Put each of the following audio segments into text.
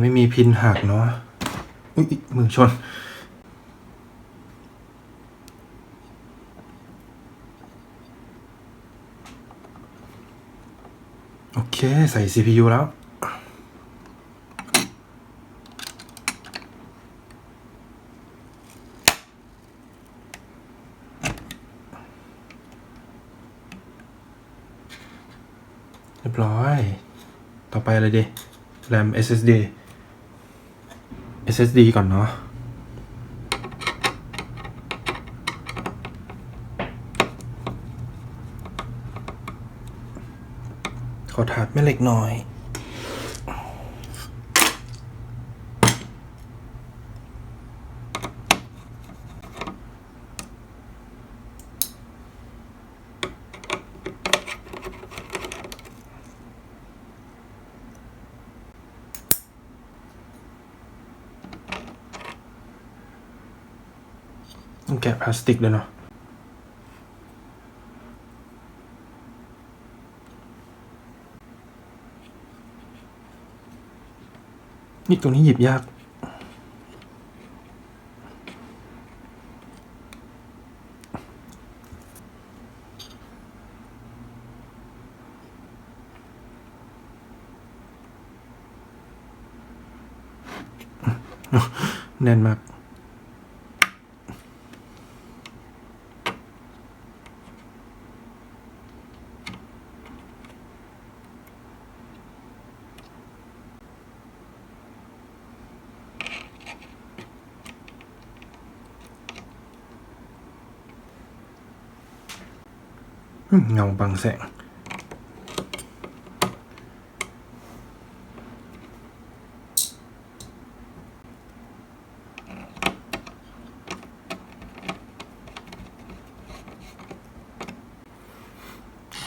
ไม่มีพินหักเนาะอุ้ยมือชน โอเค ใส่ CPU แล้วเรียบร้อย ต่อไปอะไรดี RAM SSD SSD ก่อนเนาะขอถาดแม่เหล็กหน่อยะพลาสติกด้วยเนาะนี่ตรงนี้หยิบยากแน่นมาก เงาบังแสง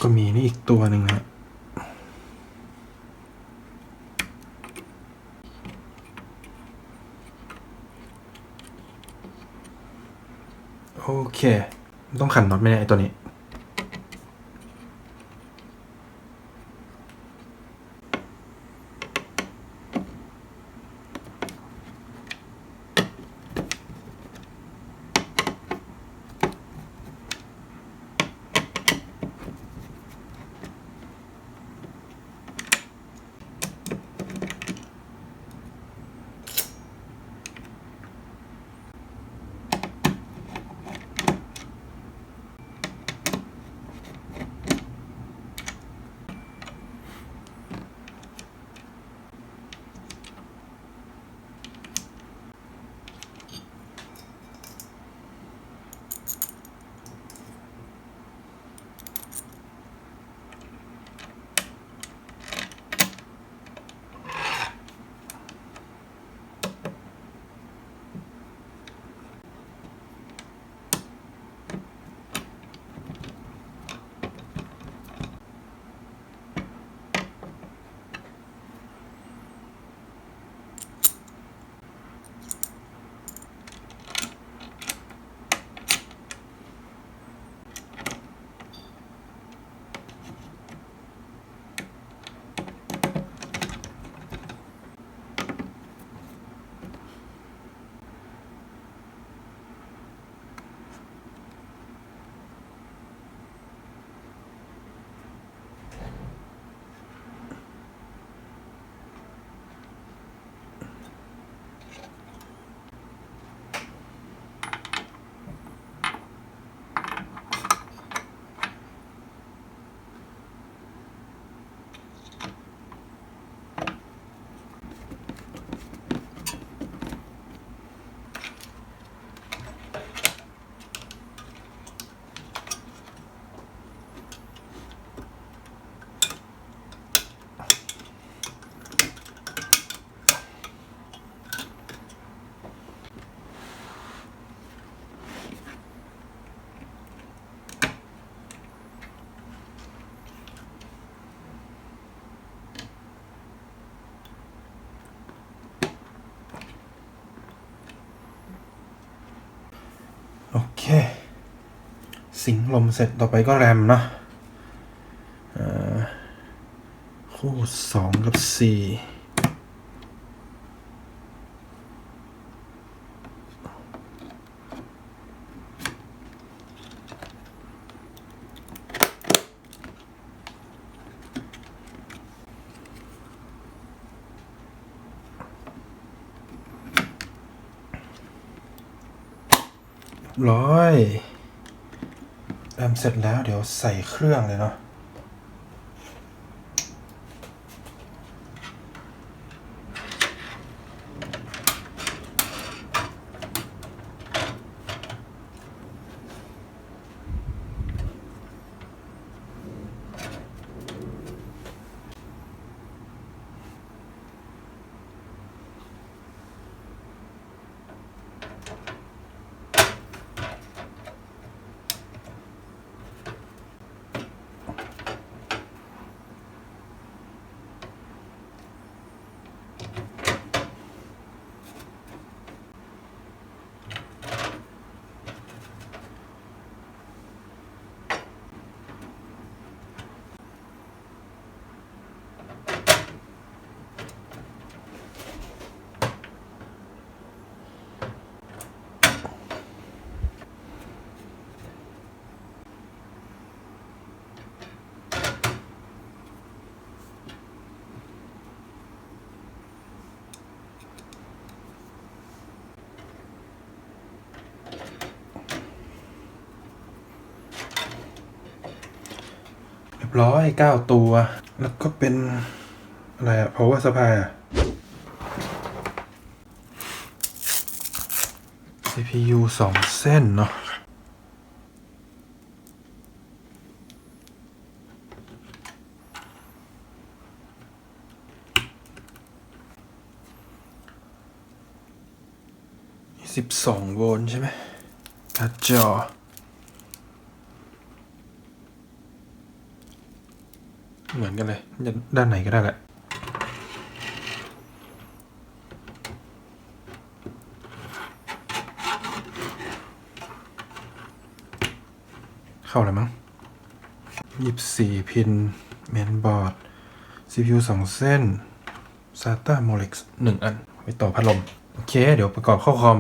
ก็มีนี่อีกตัวหนึ่งฮะโอเค ต้องขันน็อตไหมเนี่ยไอตัวนี้ สิงลมเสร็จต่อไปก็แรมเนาะคู่สองกับสี่ร้อย เสร็จแล้วเดี๋ยวใส่เครื่องเลยเนาะ ร้อยเก้าตัว แล้วก็เป็น อะไรอะ power supply อะ CPU สองเส้นเนาะสิบสองโวลต์ใช่ไหมการ์ดจอ เหมือนกันเลยจะด้านไหนก็ได้แหละเข้าแล้วมั้งยี่สี่พินเมนบอร์ด CPU สองเส้น SATA Molex หนึ่งอันไว้ต่อพัดลม โอเค เดี๋ยวประกอบเข้าคอม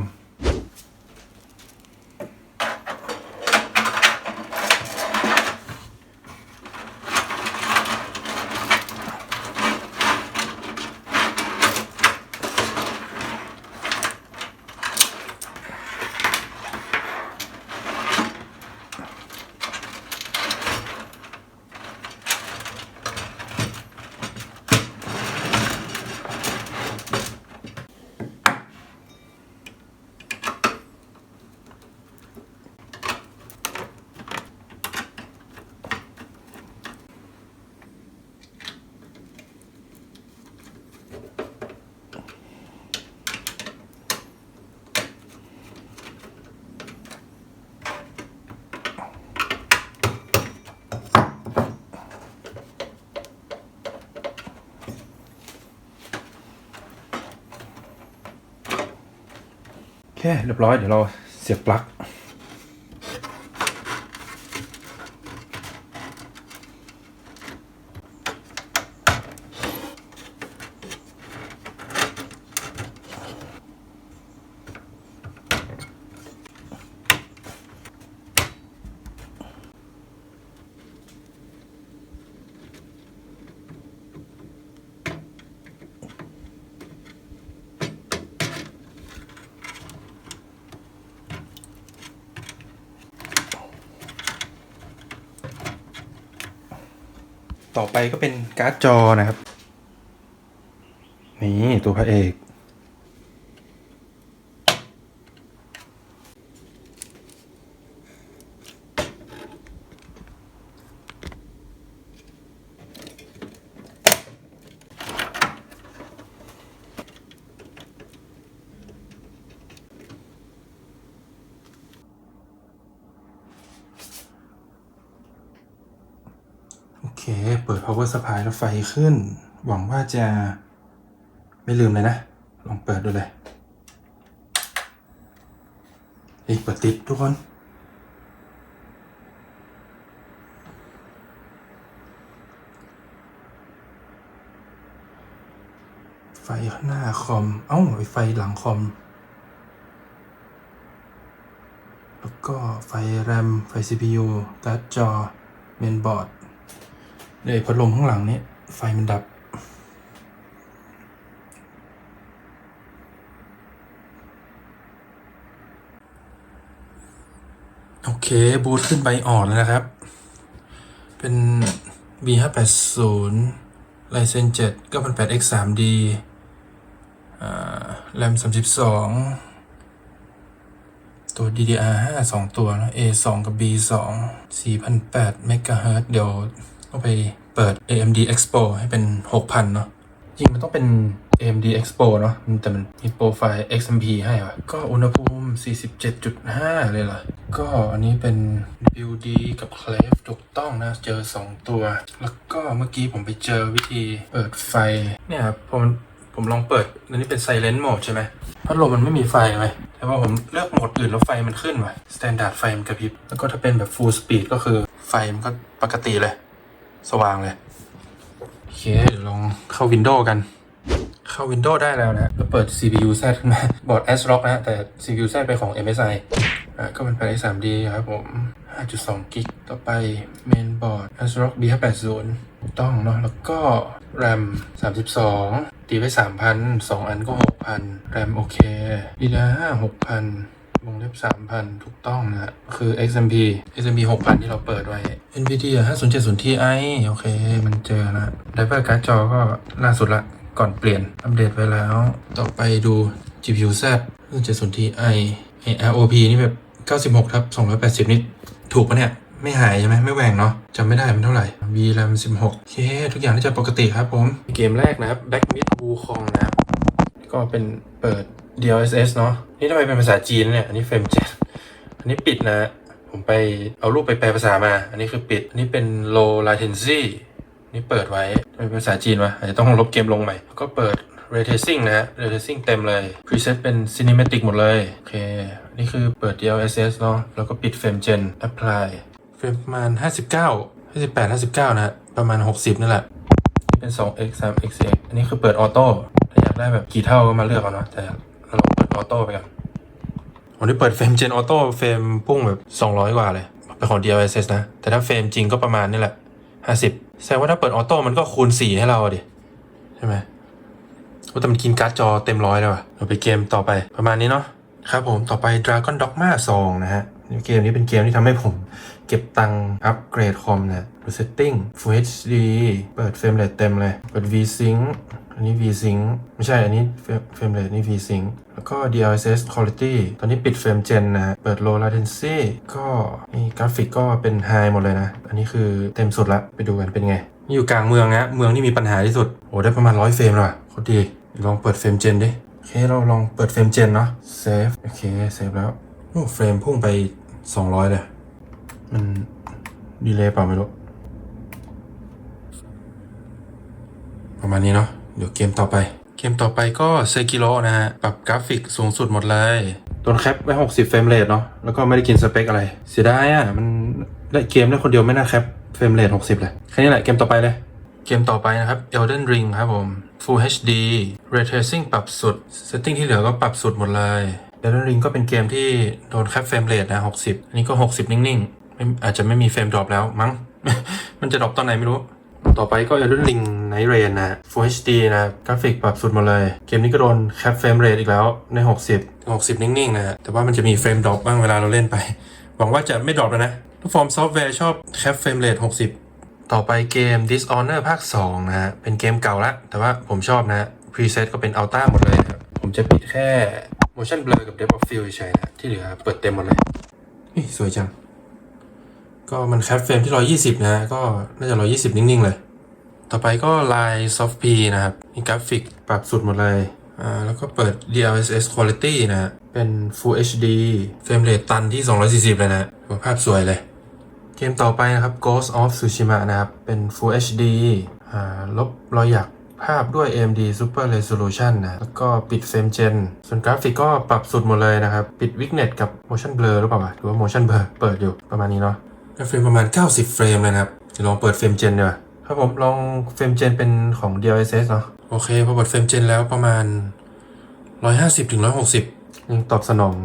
เคเรียบร้อยเดี๋ยวเราเสียบปลั๊ก ต่อไปก็เป็นการ์ดจอนะครับ นี่ตัวพระเอก เค เปิด power supply แล้วไฟขึ้น หวังว่าจะไม่ลืมเลยนะ ลองเปิดดูเลยเฮ้ยเปิดติดทุกคน ไฟข้างหน้าคอม เอ้าไอ้ไฟหลังคอม แล้วก็ไฟแรม ไฟ CPU การ์ดจอ เมนบอร์ด เลยวพัดลมข้างหลังนี้ไฟมันดับ โอเค บูทขึ้นใบอ่อนแล้วนะครับ เป็น B580 Ryzen 7 9800X 3D อ่า RAM 32 ตัว DDR5 2 ตัวนะ A2 กับ B2 4,800 MHz เดี๋ยว ต้องไปเปิด AMD Expo ให้เป็น 6,000 เนาะจริงมันต้องเป็น AMD Expo เนาะแต่มันมีโปรไฟล์ XMP ให้ว่ะก็อุณหภูมิ 47.5 เลยล่ะก็อันนี้เป็น BUD กับ Clef ถูกต้องนะ เจอ 2 ตัว แล้วก็เมื่อกี้ผมไปเจอวิธีเปิดไฟ เนี่ยครับผมผมลองเปิด อันนี้เป็น Silent Mode ใช่ไหมพัดลมมันไม่มีไฟไหมแต่ว่าผมเลือกโหมดอื่นแล้วไฟมันขึ้นว่ะ Standard ไฟมันกระพริบ แล้วก็ถ้าเป็นแบบ Full Speed ก็คือไฟมันก็ปกติเลย สว่างเลย โอเคเดี๋ยวลองเข้า Windows กัน เข้า Windows ได้แล้วนะแล้วเปิด CPU Z ขึ้นมา บอร์ด ASRock นะ แต่ CPU Z เป็นของ MSI อะก็เป็นแผ่น 3D ครับผม 5.2 กิก ต่อไป Mainboard ASRock B580 ถูกต้องเนาะ แล้วก็ RAM 32 ตีไว้ 3,000 2 อันก็ 6,000 RAM โอเค DDR5 6,000 วงเล็บ3,000ถูกต้องนะคือ XMP XMP 6,000ที่เราเปิดไว้ NVIDIA 5070 Ti โอเค มันเจอนะ Driver การ์ดจอก็ล่าสุดละ ก่อนเปลี่ยน อัปเดตไว้แล้ว ต่อไปดู GPU Z 5070 Ti ไอ้ ROP นี่แบบ96ทับ280นี่ถูกปะเนี่ยไม่หายใช่ไหมไม่แหว่งเนาะจำไม่ได้มันเท่าไหร่ VRAM 16โอเค ทุกอย่างน่าจะปกติครับผม เกมแรกนะครับ black Mid Wukong นะครับ ก็เป็นเปิด DLSS เนาะนี่ทำไมเป็นภาษาจีนเนี่ย อันนี้เฟรมเจ็ดอันนี้ปิดนะ ผมไปเอารูปไปแปลภาษามา อันนี้คือปิด อันนี้เป็น low latency นี่เปิดไว้เป็นภาษาจีนวะอาจจะต้องลบเกมลงใหม่ ก็เปิด ray tracing นะฮะ ray tracing เต็มเลย preset เป็น cinematic หมดเลย โอเค นี่คือเปิด DLSS เนาะ แล้วก็ปิด frame gen apply เฟรมประมาณ 59 58 59 นะฮะ ประมาณ 60นี่แหละ นี่เป็น 2x 3x 4x อันนี้คือเปิดออโต้ถ้าอยากได้แบบกี่เท่าก็มาเลือกเอาเนาะแต่ เราเปิดออโต้ไปกันวันนี้เปิดเฟรมเจนออโต้เฟรมพุ่งแบบ 200 กว่าเลยเป็นของ DLSS นะ แต่ถ้าเฟรมจริงก็ประมาณนี่แหละ 50แสดงว่าถ้าเปิดออโต้มันก็คูณ 4 ให้เราดิ ใช่ไหมว่าแต่มันกินการ์ดจอเต็มร้อยแล้วอะเราไปเกมต่อไปประมาณนี้เนาะครับผมต่อไป Dragon Dogma 2 นะฮะ เกมนี้เป็นเกมที่ทำให้ผมเก็บตังค์อัปเกรดคอมนะดู setting Full HD เปิดเฟรมเรทเต็มเลย เปิด VSync อันนี้ VSync ไม่ใช่อันนี้เฟรมเรทนี่ VSync แล้วก็ DLSS Quality ตอนนี้ปิดเฟรมเจนนะฮะเปิด Low Latency ก็นี่กราฟิกก็เป็น High หมดเลยนะ อันนี้คือเต็มสุดละ ไปดูกันเป็นไง นี่อยู่กลางเมืองนะเมืองที่มีปัญหาที่สุด โอ้ได้ประมาณ100เฟรมแล้วอะโคตรดี ลองเปิดเฟรมเจนดิ โอเค เราลองเปิดเฟรมเจนเนาะเซฟโอเคเซฟแล้วโอ้เฟรมพุ่งไป 200เลย มันดีเลยเปล่าไม่รู้ ประมาณนี้เนาะ เดี๋ยวเกมต่อไป เกมต่อไปก็เซกิโ o นะฮะ ปรับกราฟิกสูงสุดหมดเลยโดนแคปไว้ 60 เฟรมเรทเนาะ แล้วก็ไม่ได้กินสเปคอะไร เสียดายอะ มันได้เกมได้คนเดียวไม่น่าแคปเฟรมเรท60 เลย แค่นี้แหละเกมต่อไปเลย เกมต่อไปนะครับ Elden Ring ครับผม Full HD Ray Tracing ปรับสุด Setting ที่เหลือก็ปรับสุดหมดเลย Elden Ring ก็เป็นเกมที่โดนแคปเฟรมเรทนะ60อันนี้ก็60นิ่งๆ อาจจะไม่มีเฟรมดรอปแล้วมั้ง มันจะดรอปตอนไหนไม่รู้ ต่อไปก็ Elden Ring Night Rain นะ Full HD นะกราฟิกปรับสุดหมดเลย เกมนี้ก็โดนแคปเฟรมเรทอีกแล้วใน 60 60 นิ่งๆนะแต่ว่ามันจะมีเฟรมดรอปบ้างเวลาเราเล่นไป หวังว่าจะไม่ดรอปนะทุกฟอร์มซอฟต์แวร์ชอบแคปเฟรมเรท60 ต่อไปเกม Dishonor ภาค 2 นะฮะเป็นเกมเก่าละแต่ว่าผมชอบนะ preset ก็เป็น Ultra หมดเลยครับผมจะปิดแค่ motion blur กับ depth of field เฉยนะที่เหลือเปิดเต็มหมดเลยนี่สวยจัง ก็มันแคปเฟรมที่ 120 นะ ก็น่าจะ 120 นิ่ง ๆ เลย ต่อไปก็ Line Soft P นะครับมีกราฟิกปรับสุดหมดเลยอ่าแล้วก็เปิด DLSS Quality นะฮะเป็น Full HD เฟรมเรทตันที่ 240 เลยนะภาพสวยเลย เกมต่อไปนะครับ Ghost of Tsushima นะครับ เป็น Full HD อ่าลบรอยหยัก ภาพด้วย AMD Super Resolution นะ แล้วก็ปิดเฟรมเจน ส่วนกราฟิกก็ปรับสุดหมดเลยนะครับ ปิด Weakness กับ Motion Blur หรือเปล่าวะหรือว่า Motion Blur เปิดอยู่ประมาณนี้เนาะเฟรมประมาณ 90 เฟรมเลยนะครับจะลองเปิดเฟรมเจนดีกว่าครับผมลองเฟรมเจนเป็นของ DLSS เนาะโอเคพอเปิดเฟรมเจนแล้วประมาณ 150ถึง160 ยังตอบสนอง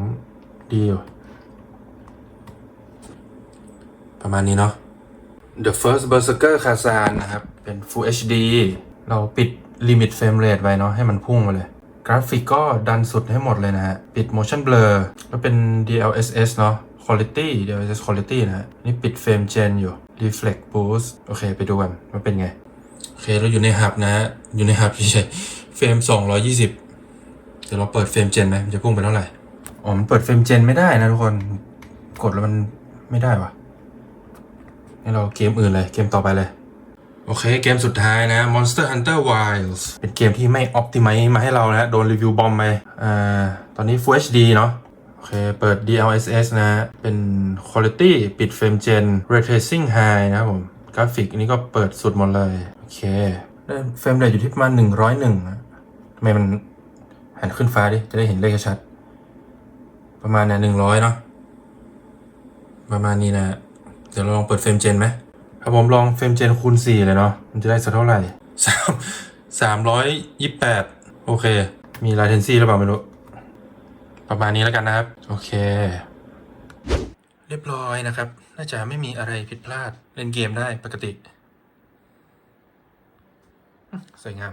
ดีอยู่ประมาณนี้เนาะ The First Berserker Kazan นะครับ เป็น Full HD เราปิด Limit Frame Rate ไว้เนาะให้มันพุ่งมาเลย กราฟิกก็ดันสุดให้หมดเลยนะฮะ ปิด Motion Blur แล้วเป็น DLSS เนาะ quality เดี๋ยว adjust quality นะฮะ นี่ปิด frame gen อยู่ reflect boost โอเค ไปดูกันว่าเป็นไง โอเค เราอยู่ในหับนะฮะ อยู่ในหับเฉยเฟรม 220 เดี๋ยวเราเปิดเฟรมเจนไหมมันจะพุ่งไปเท่าไหร่ อ๋อ มันเปิดเฟรมเจนไม่ได้นะทุกคน กดแล้วมันไม่ได้วะให้เราเกมอื่นเลย เกมต่อไปเลย โอเค เกมสุดท้ายนะ Monster Hunter Wilds เป็นเกมที่ไม่ optimize มาให้เรานะ โดนรีวิวบอมไปอ่าตอนนี้ Full HD เนาะโอเค เปิด DLSS นะ เป็น Quality ปิด Frame Gen Ray Tracing High นะครับผม กราฟิกอันนี้ก็เปิดสุดหมดเลย โอเคได้เฟรมเรทอยู่ที่ประมาณ 101นะทำไมมันหันขึ้นฟ้าดิ จะได้เห็นเลขชัด ประมาณเนี่ย100เนาะประมาณนี้นะ เดี๋ยวเราลองเปิดเฟรมเจนไหม ครับผมลองเฟรมเจนคูณ4เลยเนาะมันจะได้สักเท่าไหร่สามสามร้อยยี่แปดโอเค มีไลเทนซีหรือเปล่าไม่รู้ ประมาณนี้แล้วกันนะครับ โอเค เรียบร้อยนะครับ น่าจะไม่มีอะไรผิดพลาด เล่นเกมได้ปกติ สวยงาม